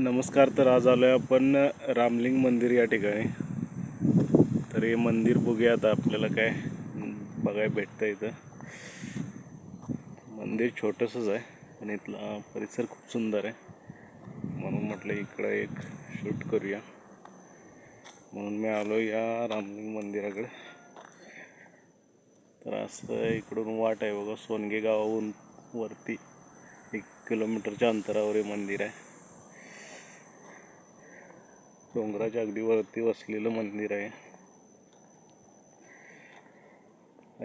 नमस्कार तर आज आलो आहे आपण रामलिंग मंदिर या ठिकाणी. तर हे मंदिर बघूया आता आपल्याला काय बघायला भेटतं इथं. मंदिर छोटंसंच आहे पण इथला परिसर खूप सुंदर आहे. म्हणून म्हटलं इकडं एक शूट करूया. म्हणून मी आलो या रामलिंग मंदिराकडे. तर असं इकडून वाट आहे बघा सोनगे गावाहून वरती एक किलोमीटरच्या अंतरावर हे मंदिर आहे. डोंगराच्या अगदी वरती वसलेलं मंदिर आहे.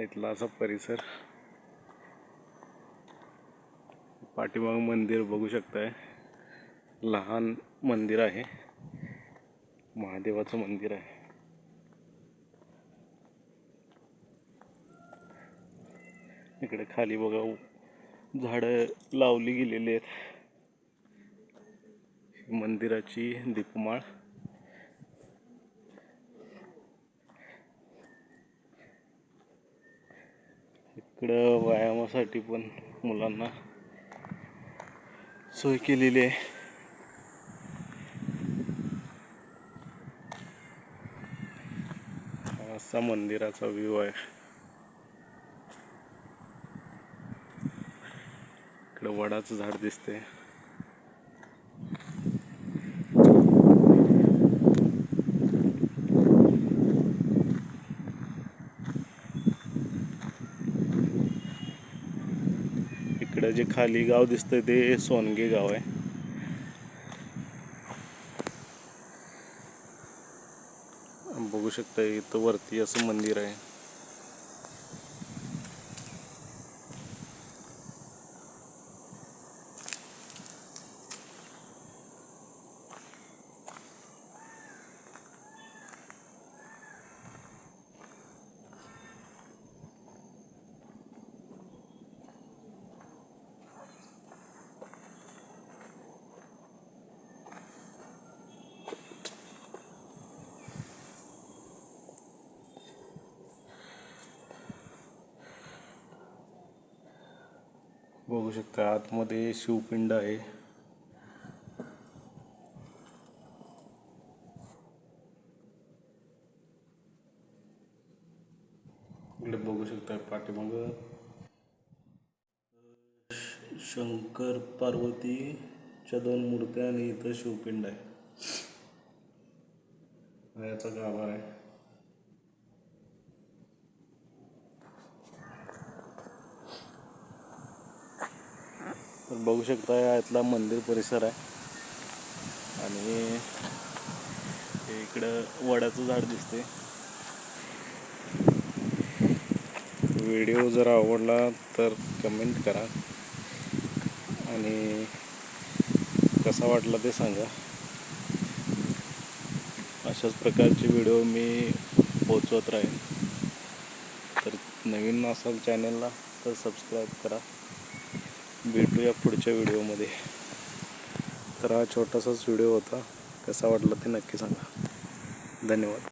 इथला असा परिसर. पाठीमाग मंदिर बघू शकताय. लहान मंदिर आहे. महादेवाचं मंदिर आहे. इकडे खाली बघा झाडं लावली गेलेली आहेत. मंदिराची दीपमाळ. इकडं व्यायामासाठी पण मुलांना सोय केलेली आहे. असा मंदिराचा व्ह्यू आहे. इकडं वडाचं झाड दिसते इकडं जे खाली गाव दिसतंय ते सोनगे गाव आहे. बघू शकता इथं वरती असं मंदिर आहे. बघू शकता आतमध्ये शिवपिंड आहे. इकडे बघू शकता पाठीमाग. शंकर पार्वतीच्या दोन मूर्त्या आणि इथं शिवपिंड आहे. याचा गाभा आहे. तर बघू शकता या इथला मंदिर परिसर आहे. आणि इकडं वडाचं झाड दिसते व्हिडिओ जर आवडला तर कमेंट करा. आणि कसा वाटला ते सांगा. अशाच प्रकारचे व्हिडिओ मी पोचवत राहीन. तर नवीन असाल चॅनलला तर सबस्क्राईब करा. भेटूया पुढच्या व्हिडिओमध्ये. तर हा छोटासाच व्हिडिओ होता. कसा वाटला ते नक्की सांगा. धन्यवाद.